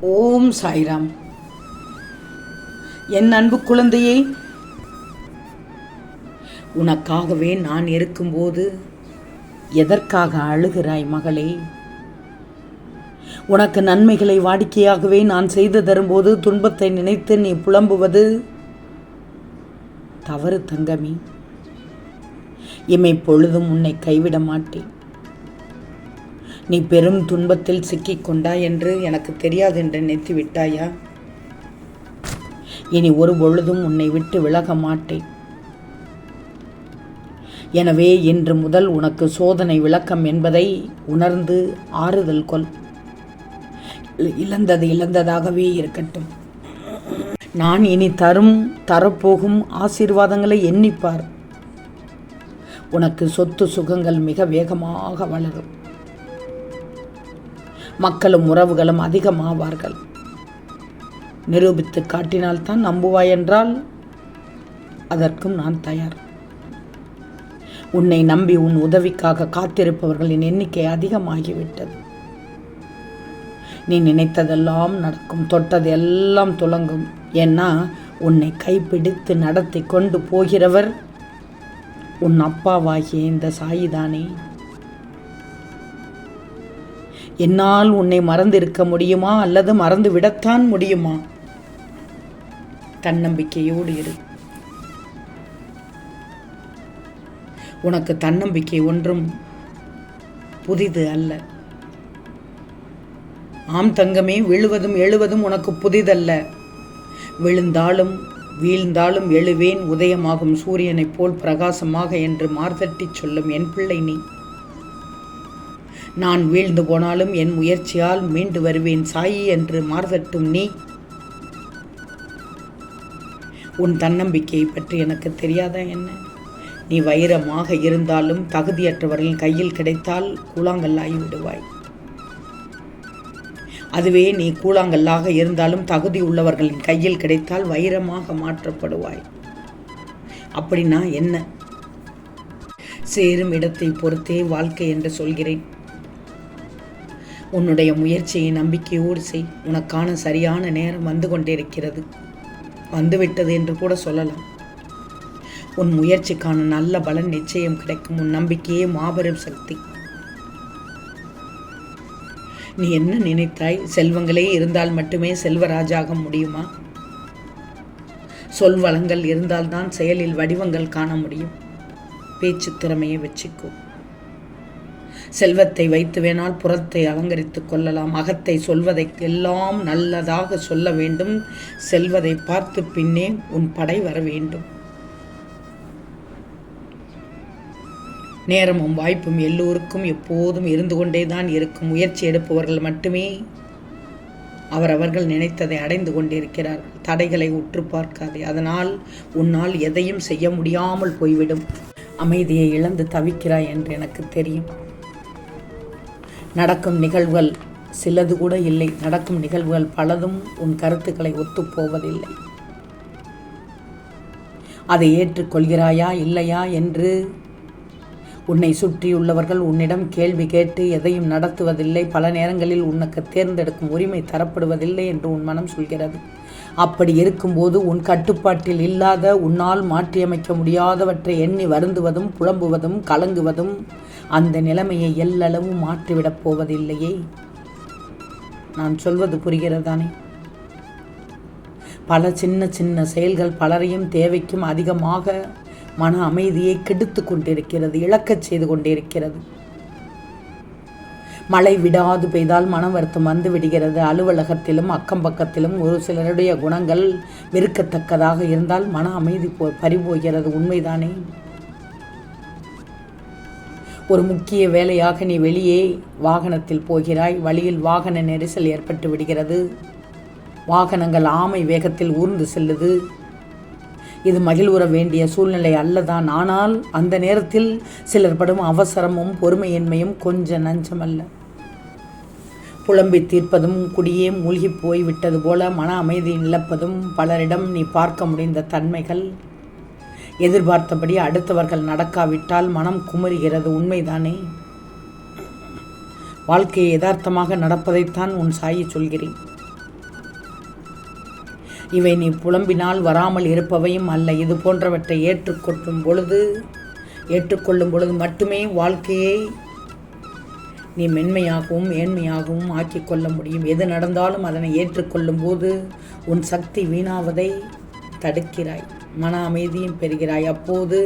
ஓம் சாய்ராம். என் அன்பு குழந்தையே உனக்காகவே நான் இருக்கும்போது எதற்காக அழுகிறாய் மகளே? உனக்கு நன்மைகளை வாடிக்கையாகவே நான் செய்து தரும்போது துன்பத்தை நினைத்து நீ புலம்புவது தவறு தங்கமி. இமை பொழுதும் உன்னை கைவிட மாட்டேன். நீ பெரும் துன்பத்தில் சிக்கிக் கொண்டாய் என்று எனக்கு தெரியாது என்று நினைத்து விட்டாயா? இனி ஒரு பொழுதும் உன்னை விட்டு விலக மாட்டேன். எனவே இன்று முதல் உனக்கு சோதனை விளக்கம் என்பதை உணர்ந்து ஆறுதல் கொள். இழந்தது இழந்ததாகவே இருக்கட்டும். நான் இனி தரும் தரப்போகும் ஆசீர்வாதங்களை எண்ணிப்பார். உனக்கு சொத்து சுகங்கள் மிக வேகமாக வளரும். மக்களும் உறவுகளும் அதிகமாவார்கள். நிரூபித்து காட்டினால்தான் நம்புவாய் என்றால் அதற்கும் நான் தயார். உன்னை நம்பி உன் உதவிக்காக காத்திருப்பவர்களின் எண்ணிக்கை அதிகமாகிவிட்டது. நீ நினைத்ததெல்லாம் நடக்கும் தொட்டது எல்லாம் துலங்கும். ஏன்னா உன்னை கைப்பிடித்து நடத்தி கொண்டு போகிறவர் உன் அப்பாவாகிய இந்த சாயிதானே. என்னால் உன்னை மறந்திருக்க முடியுமா அல்லது மறந்து விடத்தான் முடியுமா? தன்னம்பிக்கையோடு இரு. உனக்கு தன்னம்பிக்கை ஒன்றும் புதிது அல்ல. ஆம் தங்கமே விழுவதும் எழுவதும் உனக்கு புதிதல்ல. விழுந்தாலும் வீழ்ந்தாலும் எழுவேன் உதயமாகும் சூரியனைப் போல் பிரகாசமாக என்று மார்தட்டிச் சொல்லும் என் பிள்ளை நீ. நான் வீழ்ந்து போனாலும் என் முயற்சியால் மீண்டு வருவேன் சாயி என்று மாறுதட்டும் நீ. உன் தன்னம்பிக்கையை பற்றி எனக்கு தெரியாதா என்ன? நீ வைரமாக இருந்தாலும் தகுதியற்றவர்களின் கையில் கிடைத்தால் கூழாங்கல்லாகி விடுவாய். அதுவே நீ கூழாங்கல்லாக இருந்தாலும் தகுதி உள்ளவர்களின் கையில் கிடைத்தால் வைரமாக மாற்றப்படுவாய். அப்படின்னா என்ன? சேரும் இடத்தை பொறுத்தே வாழ்க்கை என்று சொல்கிறேன். உன்னுடைய முயற்சியை நம்பிக்கையோடு செய். உனக்கான சரியான நேரம் வந்து கொண்டிருக்கிறது. வந்துவிட்டது என்று கூட சொல்லலாம். உன் முயற்சிக்கான நல்ல பலன் நிச்சயம் கிடைக்கும். உன் நம்பிக்கையே மாபெரும் சக்தி. நீ என்ன நினைத்தாய்? செல்வங்களே இருந்தால் மட்டுமே செல்வராஜாக முடியுமா? சொல் வளங்கள் இருந்தால்தான் செயலில் வடிவங்கள் காண முடியும். பேச்சு திறமையை வச்சுக்கோ. செல்வத்தை வைத்து வேணால் புறத்தை அலங்கரித்துக் கொள்ளலாம். அகத்தை சொல்வதை எல்லாம் நல்லதாக சொல்ல வேண்டும். செல்வதை பார்த்து பின்னே உன் படை வர வேண்டும். நேரமும் வாய்ப்பும் எல்லோருக்கும் எப்போதும் இருந்து கொண்டே தான் இருக்கும். முயற்சி எடுப்பவர்கள் மட்டுமே அவரவர்கள் நினைத்ததை அடைந்து கொண்டிருக்கிறார்கள். தடைகளை உற்று பார்க்காதே. அதனால் உன்னால் எதையும் செய்ய முடியாமல் போய்விடும். அமைதியை இழந்து தவிக்கிறாய் என்று எனக்கு தெரியும். நடக்கும் நிகழ்வுகள். சிலது கூட இல்லை. நடக்கும் நிகழ்வுகள் பலதும் உன் கருத்துக்களை ஒத்துப்போவதில்லை அதை ஏற்றுக்கொள்கிறாயா இல்லையா என்று உன்னை சுற்றியுள்ளவர்கள் உன்னிடம் கேள்வி கேட்டு எதையும் நடத்துவதில்லை. பல நேரங்களில் உனக்கு தேர்ந்தெடுக்கும் உரிமை தரப்படுவதில்லை என்று உன் மனம் சொல்கிறது. அப்படி இருக்கும்போது உன் கட்டுப்பாட்டில் இல்லாத உன்னால் மாற்றியமைக்க முடியாதவற்றை எண்ணி வருந்துவதும் புலம்புவதும் கலங்குவதும் அந்த நிலைமையை எல்லளவும் மாற்றிவிடப் போவதில்லையே. நான் சொல்வது புரிகிறதானே பல சின்ன சின்ன செயல்கள் பலரையும் தேவைக்கும் அதிகமாக மன அமைதியை கெடுத்து கொண்டிருக்கிறது இழக்கச் செய்து கொண்டிருக்கிறது. மழை விடாது பெய்தால் மன வருத்தம் வந்து விடுகிறது. அலுவலகத்திலும் அக்கம் பக்கத்திலும் ஒரு சிலருடைய குணங்கள் வெறுக்கத்தக்கதாக இருந்தால் மன அமைதி போ பறிபோகிறது. உண்மைதானே? ஒரு முக்கிய வேலையாக நீ வெளியே வாகனத்தில் போகிறாய். வழியில் வாகன நெரிசல் ஏற்பட்டு விடுகிறது. வாகனங்கள் ஆமை வேகத்தில் ஊர்ந்து செல்லுது. இது மகிழ்வுற வேண்டிய சூழ்நிலை அல்லதான். ஆனால் அந்த நேரத்தில் சிலர் படும் அவசரமும் பொறுமையின்மையும் கொஞ்சம் நஞ்சமல்ல. புலம்பி தீர்ப்பதும் குடியே மூழ்கி போய் விட்டது போல மன அமைதி இழப்பதும் பலரிடம் நீ பார்க்க முடிந்த தன்மைகள். எதிர்பார்த்தபடி அடுத்தவர்கள் நடக்காவிட்டால் மனம் குமரிகிறது உண்மைதானே? வாழ்க்கையை யதார்த்தமாக நடப்பதைத்தான் உன் சாயி சொல்கிறேன். இவை நீ புலம்பினால் வராமல் இருப்பவையும் அல்ல. இது போன்றவற்றை ஏற்றுக்கொள்ளும் பொழுது ஏற்றுக்கொள்ளும் பொழுது மட்டுமே வாழ்க்கையை நீ மென்மையாகவும் ஏழ்மையாகவும் ஆக்கிக் கொள்ள முடியும். எது நடந்தாலும் அதனை ஏற்றுக்கொள்ளும் போது உன் சக்தி வீணாவதை தடுக்கிறாய். மன அமைதியும் பெறுகிறாய். அப்போது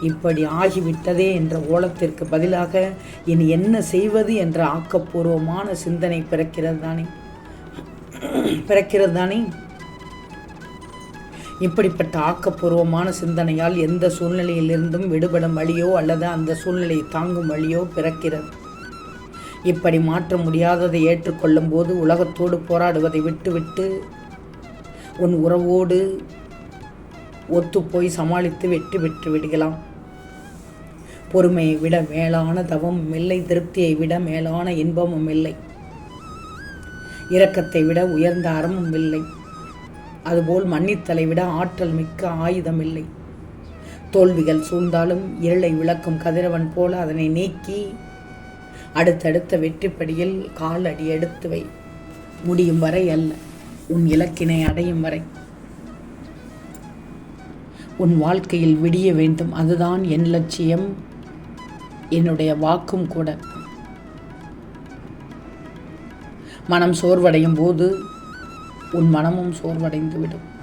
இப்படி ஆகிவிட்டதே என்ற ஓலத்திற்கு பதிலாக இனி என்ன செய்வது என்ற ஆக்கப்பூர்வமான சிந்தனை பிறக்கிறது தானே? பிறக்கிறது தானே? இப்படிப்பட்ட ஆக்கப்பூர்வமான சிந்தனையால் எந்த சூழ்நிலையிலிருந்தும் விடுபடும் வழியோ அல்லது அந்த சூழ்நிலையை தாங்கும் வழியோ பிறக்கிறது. இப்படி மாற்ற முடியாததை ஏற்றுக்கொள்ளும் போது உலகத்தோடு போராடுவதை விட்டுவிட்டு உன் உறவோடு ஒத்துப்போய் சமாளித்து வெற்றி பெற்று விடுகலாம். பொறுமையை விட மேலான தவமும் இல்லை திருப்தியை விட மேலான இன்பமும் இல்லை. இரக்கத்தை விட உயர்ந்த அறமும் இல்லை. அதுபோல் மன்னித்தலை விட ஆற்றல் மிக்க ஆயுதம் இல்லை. தோல்விகள் சூழ்ந்தாலும் இருளை விளக்கும் கதிரவன் போல அதனை நீக்கி அடுத்தடுத்த வெற்றிப்படியில் கால் அடி எடுத்து வை. முடியும் வரை அல்ல. உன் இலக்கினை அடையும் வரை. உன் வாழ்க்கையில் விடிய வேண்டும். அதுதான் என் லட்சியம். என்னுடைய வாக்கும் கூட. மனம் சோர்வடையும் போது உன் மனமும் சோர்வடைந்து விடும்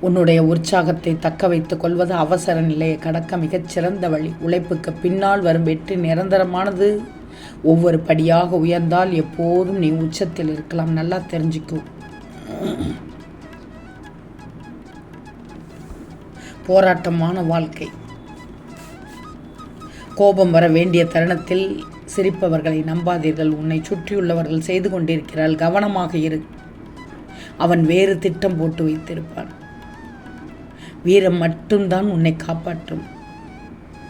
உன்னுடைய உற்சாகத்தை தக்க வைத்துக் கொள்வது அவசர நிலையை கடக்க மிகச்சிறந்த வழி. உழைப்புக்கு பின்னால் வரும் வெற்றி நிரந்தரமானது. ஒவ்வொரு படியாக உயர்ந்தால் எப்போதும் நீ உச்சத்தில் இருக்கலாம். நல்லா தெரிஞ்சுக்கும் போராட்டமான வாழ்க்கை. கோபம் வர வேண்டிய தருணத்தில் சிரிப்பவர்களை நம்பாதீர்கள். உன்னை சுற்றியுள்ளவர்கள் செய்து கொண்டிருக்கிறாள் கவனமாக இரு. அவன் வேறு திட்டம் போட்டு வைத்திருப்பான். வீரம் மட்டும்தான் உன்னை காப்பாற்றும்.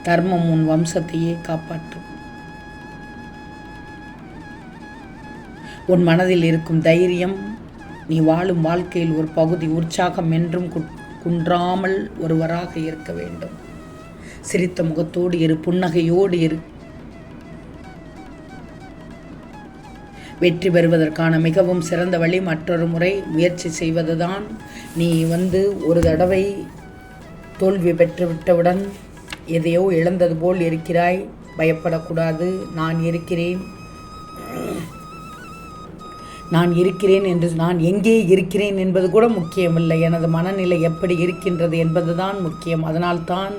தர்மம் உன் வம்சத்தையே காப்பாற்றும். உன் மனதில் இருக்கும் தைரியம் நீ வாழும் வாழ்க்கையில் ஒரு பகுதி உற்சாகம் என்றும் குன்றாமல் ஒருவராக இருக்க வேண்டும். சிரித்த முகத்தோடு இரு புன்னகையோடு இரு. வெற்றி பெறுவதற்கான மிகவும் சிறந்த வழி மற்றொரு முறை முயற்சி செய்வதுதான். நீ வந்து ஒரு தடவை தோல்வி பெற்றுவிட்டவுடன் எதையோ இழந்தது போல் இருக்கிறாய். பயப்படக்கூடாது. நான் இருக்கிறேன். நான் இருக்கிறேன் என்று நான் எங்கே இருக்கிறேன் என்பது கூட முக்கியமில்லை. எனது மனநிலை எப்படி இருக்கின்றது என்பதுதான் முக்கியம். அதனால்தான்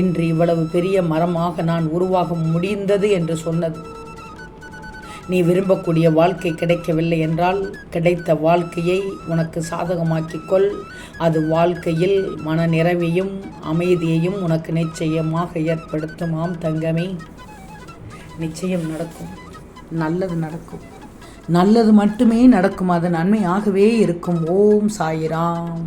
இன்று இவ்வளவு பெரிய மரமாக நான் உருவாக முடிந்தது என்று சொன்னது. நீ விரும்பக்கூடிய வாழ்க்கை கிடைக்கவில்லை என்றால் கிடைத்த வாழ்க்கையை உனக்கு சாதகமாக்கிக் கொள் அது வாழ்க்கையில் மன நிறைவையும் அமைதியையும் உனக்கு நிச்சயமாக ஏற்படுத்தும். ஆம் தங்கமே நிச்சயம் நடக்கும். நல்லது நடக்கும். நல்லது மட்டுமே நடக்கும். அது நன்மையாகவே இருக்கும். ஓம் சாயிராம்.